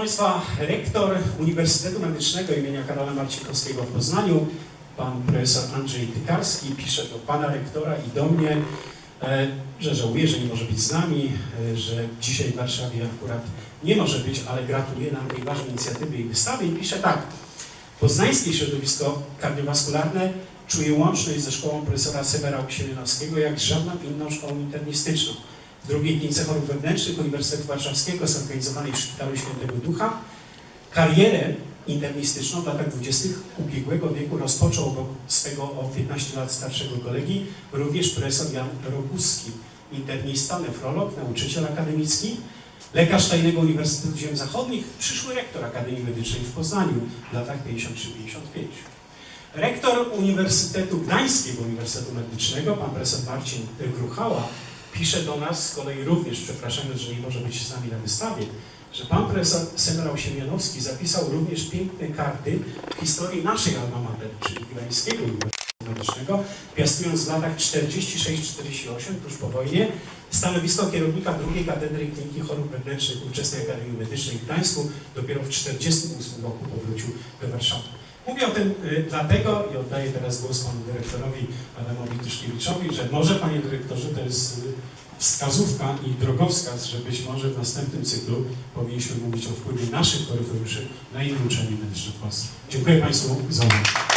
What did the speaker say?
Państwa, rektor Uniwersytetu Medycznego imienia Karola Marcinkowskiego w Poznaniu, pan profesor Andrzej Tykarski, pisze do pana rektora i do mnie, e, że żałuje, że nie może być z nami, e, że dzisiaj w Warszawie akurat nie może być, ale gratuluje nam tej ważnej inicjatywy i wystawy i pisze tak. Poznańskie środowisko kardiowaskularne czuje łączność ze szkołą profesora Severa Oksiemianowskiego jak z żadną inną szkołą internistyczną. Drugiej klinice chorób wewnętrznych Uniwersytetu Warszawskiego zorganizowanej w Szpitalu Świętego Ducha karierę internistyczną w latach 20. ubiegłego wieku rozpoczął obok swego o 15 lat starszego kolegi również profesor Jan Roguski, internista, nefrolog, nauczyciel akademicki, lekarz Tajnego Uniwersytetu Ziem Zachodnich, przyszły rektor Akademii Medycznej w Poznaniu w latach 53-55. Rektor Uniwersytetu Gdańskiego Uniwersytetu Medycznego, pan profesor Marcin Gruchała, pisze do nas z kolei również, przepraszając, że nie może być z nami na wystawie, że pan profesor Semerał Siemianowski zapisał również piękne karty w historii naszej alma mater, czyli Gdańskiego Medycznego, piastując w latach 46-48, tuż po wojnie, stanowisko kierownika drugiej katedry Kliniki Chorób Wewnętrznych ówczesnej Akademii Medycznej w Gdańsku. Dopiero w 1948 roku powrócił do Warszawy. Mówię o tym y, dlatego i oddaję teraz głos panu dyrektorowi Adamowi Tyszkiewiczowi, że może panie dyrektorze to jest y, wskazówka i drogowskaz, że być może w następnym cyklu powinniśmy mówić o wpływie naszych koryfeuszy na inne uczelnie medyczne w Polsce. Dziękuję Państwu za uwagę.